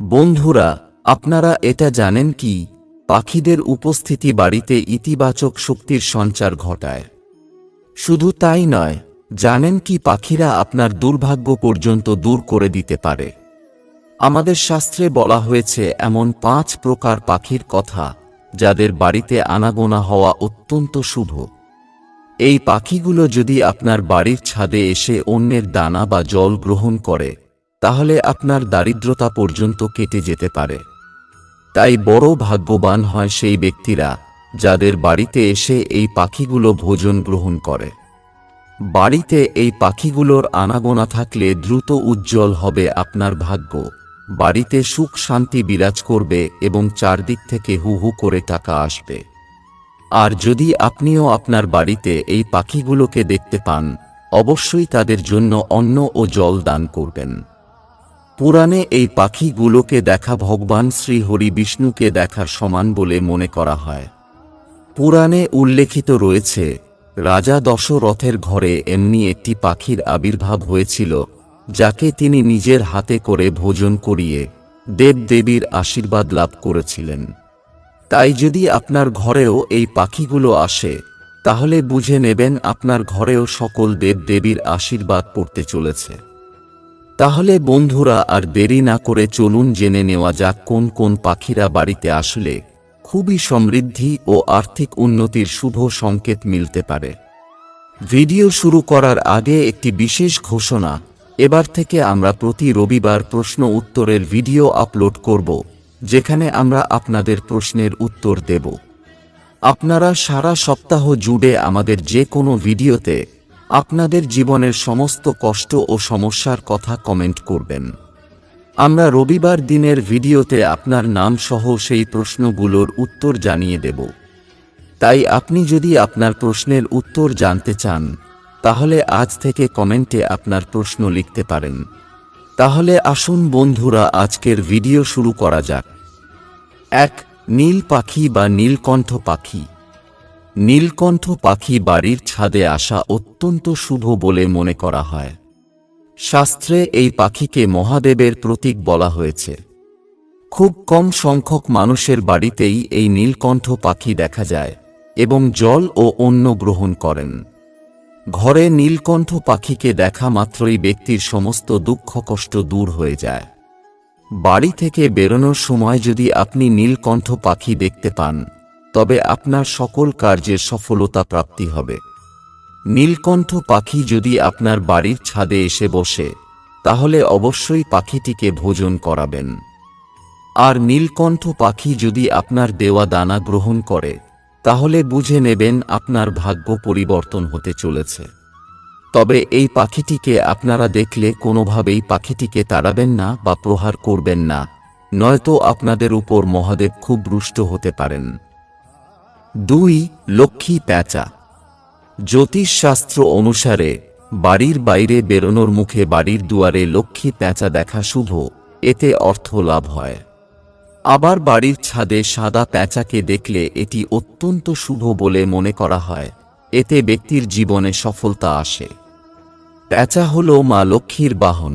বন্ধুরা, আপনারা এটা জানেন কি? পাখিদের উপস্থিতি বাড়িতে ইতিবাচক শক্তির সঞ্চার ঘটায়। শুধু তাই নয়, জানেন কি পাখিরা আপনার দুর্ভাগ্য পর্যন্ত দূর করে দিতে পারে। আমাদের শাস্ত্রে বলা হয়েছে, এমন পাঁচ প্রকার পাখির কথা যাদের বাড়িতে আনাগোনা হওয়া অত্যন্ত শুভ। এই পাখিগুলো যদি আপনার বাড়ির ছাদে এসে অন্যের দানা বা জল গ্রহণ করে তাহলে আপনার দারিদ্রতা পর্যন্ত কেটে যেতে পারে। তাই বড় ভাগ্যবান হয় সেই ব্যক্তিরা যাদের বাড়িতে এসে এই পাখিগুলো ভোজন গ্রহণ করে। বাড়িতে এই পাখিগুলোর আনাগোনা থাকলে দ্রুত উজ্জ্বল হবে আপনার ভাগ্য। বাড়িতে সুখ শান্তি বিরাজ করবে এবং চারদিক থেকে হু হু করে টাকা আসবে। আর যদি আপনিও আপনার বাড়িতে এই পাখিগুলোকে দেখতে পান, অবশ্যই তাদের জন্য অন্ন ও জল দান করবেন। পুরাণে এই পাখিগুলোকে দেখা ভগবান শ্রী হরি বিষ্ণুকে দেখার সমান বলে মনে করা হয়। পুরাণে উল্লেখিত রয়েছে, রাজা দশরথের ঘরে এমনি একটি পাখির আবির্ভাব হয়েছিল, যাকে তিনি নিজের হাতে করে ভোজন করিয়ে দেবদেবীর আশীর্বাদ লাভ করেছিলেন। তাই যদি আপনার ঘরেও এই পাখিগুলো আসে, তাহলে বুঝে নেবেন আপনার ঘরেও সকল দেবদেবীর আশীর্বাদ পড়তে চলেছে। তাহলে বন্ধুরা আর দেরি না করে চলুন জেনে নেওয়া যাক কোন কোন পাখিরা বাড়িতে আসলে খুবই সমৃদ্ধি ও আর্থিক উন্নতির শুভ সংকেত মিলতে পারে। ভিডিও শুরু করার আগে একটি বিশেষ ঘোষণা, এবার থেকে আমরা প্রতি রবিবার প্রশ্ন উত্তরের ভিডিও আপলোড করব, যেখানে আমরা আপনাদের প্রশ্নের উত্তর দেব। আপনারা সারা সপ্তাহ জুড়ে আমাদের যে কোনো ভিডিওতে আপনাদের জীবনের সমস্ত কষ্ট ও সমস্যার কথা কমেন্ট করবেন। আমরা রবিবার দিনের ভিডিওতে আপনার নাম সহ সেই প্রশ্নগুলোর উত্তর জানিয়ে দেব। তাই আপনি যদি আপনার প্রশ্নের উত্তর জানতে চান, তাহলে আজ থেকে কমেন্টে আপনার প্রশ্ন লিখতে পারেন। তাহলে আসুন বন্ধুরা, আজকের ভিডিও শুরু করা যাক। এক, নীল পাখি বা নীলকণ্ঠ পাখি। নীলকণ্ঠ পাখি বাড়ির ছাদে আসা অত্যন্ত শুভ বলে মনে করা হয়। শাস্ত্রে এই পাখিকে মহাদেবের প্রতীক বলা হয়েছে। খুব কম সংখ্যক মানুষের বাড়িতেই এই নীলকণ্ঠ পাখি দেখা যায় এবং জল ও অন্ন গ্রহণ করেন। ঘরে নীলকণ্ঠ পাখিকে দেখা মাত্রই ব্যক্তির সমস্ত দুঃখ কষ্ট দূর হয়ে যায়। বাড়ি থেকে বেরোনোর সময় যদি আপনি নীলকণ্ঠ পাখি দেখতে পান তবে আপনার সকল কার্যের সফলতা প্রাপ্তি হবে। নীলকণ্ঠ পাখি যদি আপনার বাড়ির ছাদে এসে বসে, তাহলে অবশ্যই পাখিটিকে ভোজন করাবেন। আর নীলকণ্ঠ পাখি যদি আপনার দেওয়া দানা গ্রহণ করে, তাহলে বুঝে নেবেন আপনার ভাগ্য পরিবর্তন হতে চলেছে। তবে এই পাখিটিকে আপনারা দেখলে কোনোভাবেই পাখিটিকে তাড়াবেন না বা প্রহার করবেন না, নয়তো আপনাদের উপর মহাদেব খুব রুষ্ট হতে পারেন। দুই লক্ষ্মী প্যাঁচা। জ্যোতিষশাস্ত্র অনুসারে বাড়ির বাইরে বেরোনোর মুখে বাড়ির দুয়ারে লক্ষ্মী প্যাঁচা দেখা শুভ, এতে অর্থ লাভ হয়। আবার বাড়ির ছাদে সাদা প্যাঁচাকে দেখলে এটি অত্যন্ত শুভ বলে মনে করা হয়, এতে ব্যক্তির জীবনে সফলতা আসে। প্যাঁচা হল মা লক্ষ্মীর বাহন,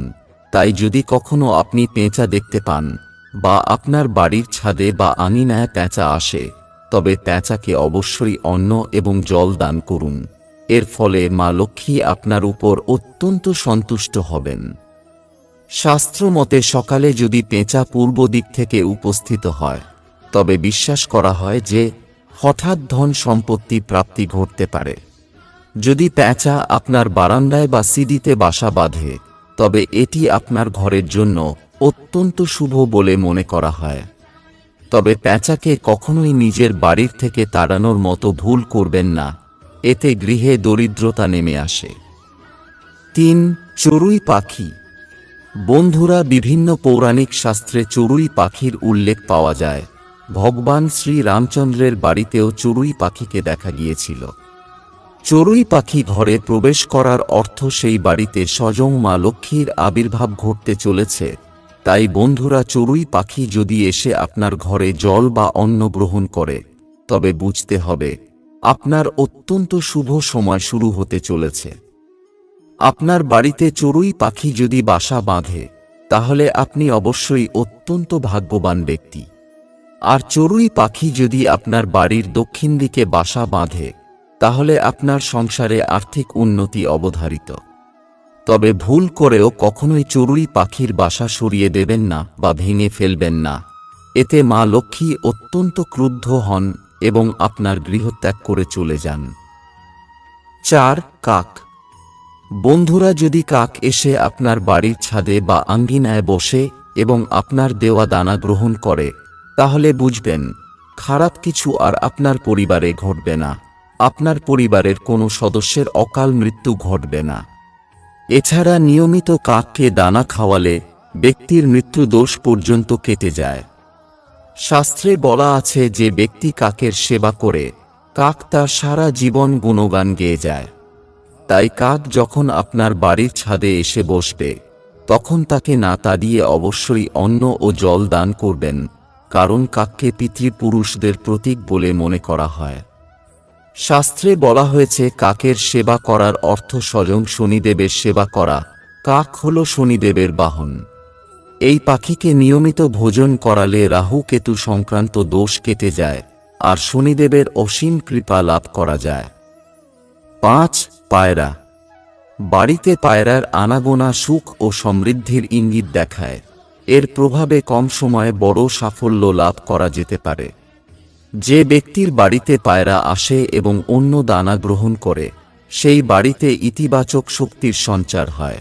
তাই যদি কখনো আপনি পেঁচা দেখতে পান, বা আপনার বাড়ির ছাদে বা আঙিনায় প্যাঁচা আসে তবে প্যাঁচাকে অবশ্যই অন্ন এবং জল দান করুন। এর ফলে মা লক্ষ্মী আপনার উপর অত্যন্ত সন্তুষ্ট হবেন। শাস্ত্র মতে সকালে যদি পেঁচা পূর্ব দিক থেকে উপস্থিত হয়, তবে বিশ্বাস করা হয় যে হঠাৎ ধন সম্পত্তি প্রাপ্তি ঘটতে পারে। যদি প্যাঁচা আপনার বারান্দায় বা সিডিতে বাসা বাঁধে, তবে এটি আপনার ঘরের জন্য অত্যন্ত শুভ বলে মনে করা হয়। তবে প্যাঁচাকে কখনোই নিজের বাড়ির থেকে তাড়ানোর মতো ভুল করবেন না। এতে গৃহে দরিদ্রতা নেমে আসে। তিন, চড়ুই পাখি। বন্ধুরা বিভিন্ন পৌরাণিক শাস্ত্রে চড়ুই পাখির উল্লেখ পাওয়া যায়। ভগবান শ্রী রামচন্দ্রের বাড়িতেও চড়ুই পাখিকে দেখা গিয়েছিল। চড়ুই পাখি ঘরে প্রবেশ করার অর্থ সেই বাড়িতে স্বয়ং মা লক্ষ্মীর আবির্ভাব ঘটতে চলেছে। তাই বন্ধুরা চড়ুই পাখি যদি এসে আপনার ঘরে জল বা অন্ন গ্রহণ করে, তবে বুঝতে হবে, আপনার অত্যন্ত শুভ সময় শুরু হতে চলেছে। আপনার বাড়িতে চড়ুই পাখি যদি বাসা বাঁধে, তাহলে আপনি অবশ্যই অত্যন্ত ভাগ্যবান ব্যক্তি। আর চড়ুই পাখি যদি আপনার বাড়ির দক্ষিণ দিকে বাসা বাঁধে, তাহলে আপনার সংসারে আর্থিক উন্নতি অবধারিত। তবে ভুল করেও কখনোই চড়ুই পাখির বাসা সরিয়ে দেবেন না বা ভেঙে ফেলবেন না। এতে মা লক্ষ্মী অত্যন্ত ক্রুদ্ধ হন এবং আপনার গৃহত্যাগ করে চলে যান। চার, কাক। বন্ধুরা, যদি কাক এসে আপনার বাড়ির ছাদে বা আঙ্গিনায় বসে এবং আপনার দেওয়া দানা গ্রহণ করে, তাহলে বুঝবেন, খারাপ কিছু আর আপনার পরিবারে ঘটবে না। আপনার পরিবারের কোনো সদস্যের অকাল মৃত্যু ঘটবে না। এছাড়া নিয়মিত কাককে দানা খাওয়ালে ব্যক্তির মৃত্যু দোষ পর্যন্ত কেটে যায়। শাস্ত্রে বলা আছে যে ব্যক্তি কাকের সেবা করে, কাক তার সারা জীবন গুণগান গেয়ে যায়। তাই কাক যখন আপনার বাড়ির ছাদে এসে বসবে, তখন তাকে না তাড়িয়ে অবশ্যই অন্ন ও জল দান করবেন, কারণ কাককে পিতৃপুরুষদের প্রতীক বলে মনে করা হয়। শাস্ত্রে বলা হয়েছে, কাকের সেবা করার অর্থ স্বয়ং শনিদেবের সেবা করা। কাক হল শনিদেবের বাহন। এই পাখিকে নিয়মিত ভোজন করালে রাহু কেতু সংক্রান্ত দোষ কেটে যায়, আর শনিদেবের অসীম কৃপা লাভ করা যায়। পাঁচ, পায়রা। বাড়িতে পায়রার আনাগোনা সুখ ও সমৃদ্ধির ইঙ্গিত দেখায়। এর প্রভাবে কম সময়ে বড় সাফল্য লাভ করা যেতে পারে। যে ব্যক্তির বাড়িতে পায়রা আসে এবং অন্য দানা গ্রহণ করে, সেই বাড়িতে ইতিবাচক শক্তির সঞ্চার হয়।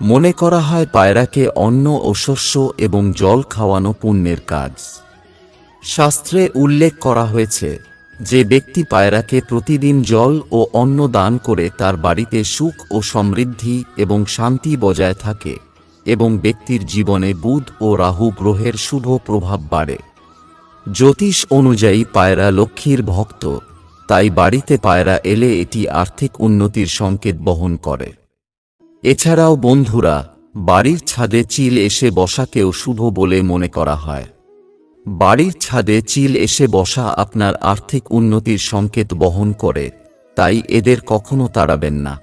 মনে করা হয় পায়রাকে অন্ন ও শস্য এবং জল খাওয়ানো পুণ্যের কাজ। শাস্ত্রে উল্লেখ করা হয়েছে, যে ব্যক্তি পায়রাকে প্রতিদিন জল ও অন্ন দান করে তার বাড়িতে সুখ ও সমৃদ্ধি এবং শান্তি বজায় থাকে এবং ব্যক্তির জীবনে বুধ ও রাহু গ্রহের শুভ প্রভাব বাড়ে। জ্যোতিষ অনুযায়ী পায়রা লক্ষ্মীর ভক্ত, তাই বাড়িতে পায়রা এলে এটি আর্থিক উন্নতির সংকেত বহন করে। এছাড়াও বন্ধুরা, বাড়ির ছাদে চিল এসে বসাকেও শুভ বলে মনে করা হয়। বাড়ির ছাদে চিল এসে বসা আপনার আর্থিক উন্নতির সংকেত বহন করে, তাই এদের কখনো তাড়াবেন না।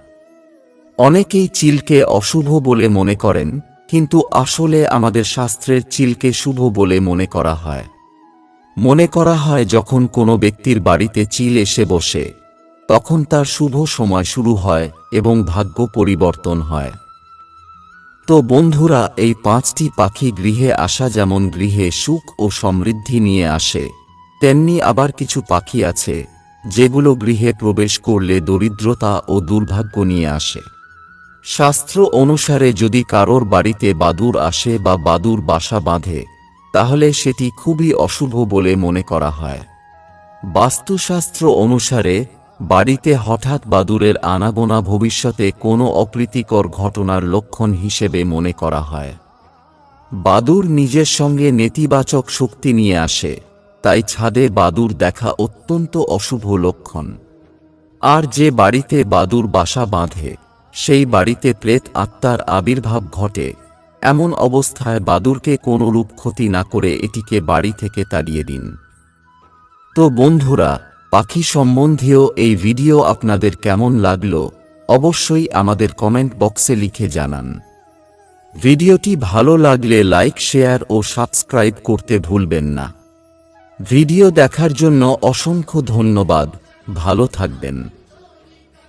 অনেকেই চিলকে অশুভ বলে মনে করেন, কিন্তু আসলে আমাদের শাস্ত্রের চিলকে শুভ বলে মনে করা হয়। মনে করা হয় যখন কোনো ব্যক্তির বাড়িতে চিল এসে বসে, তখন তার শুভ সময় শুরু হয় এবং ভাগ্য পরিবর্তন হয়। তো বন্ধুরা, এই পাঁচটি পাখি গৃহে আসা যেমন গৃহে সুখ ও সমৃদ্ধি নিয়ে আসে, তেমনি আবার কিছু পাখি আছে, যেগুলো গৃহে প্রবেশ করলে দরিদ্রতা ও দুর্ভাগ্য নিয়ে আসে। শাস্ত্র অনুসারে যদি কারোর বাড়িতে বাদুর আসে বা বাদুর বাসা বাঁধে তাহলে সেটি খুবই অশুভ বলে মনে করা হয়। বাস্তুশাস্ত্র অনুসারে, বাড়িতে হঠাৎ বাদুরের আনাগোনা ভবিষ্যতে কোনো অপ্রীতিকর ঘটনার লক্ষণ হিসেবে মনে করা হয়। বাদুর নিজের সঙ্গে নেতিবাচক শক্তি নিয়ে আসে, তাই ছাদে বাদুর দেখা অত্যন্ত অশুভ লক্ষণ। আর যে বাড়িতে বাদুর বাসা বাঁধে, সেই বাড়িতে প্রেত আত্মার আবির্ভাব ঘটে। এমন অবস্থায় বাদুরকে কোনরূপ ক্ষতি না করে এটিকে বাড়ি থেকে তাড়িয়ে দিন। তো বন্ধুরা, পাখি সম্বন্ধীয় এই ভিডিও আপনাদের কেমন লাগল, অবশ্যই আমাদের কমেন্ট বক্সে লিখে জানান। ভিডিওটি ভালো লাগলে লাইক, শেয়ার ও সাবস্ক্রাইব করতে ভুলবেন না। ভিডিও দেখার জন্য অসংখ্য ধন্যবাদ, ভালো থাকবেন।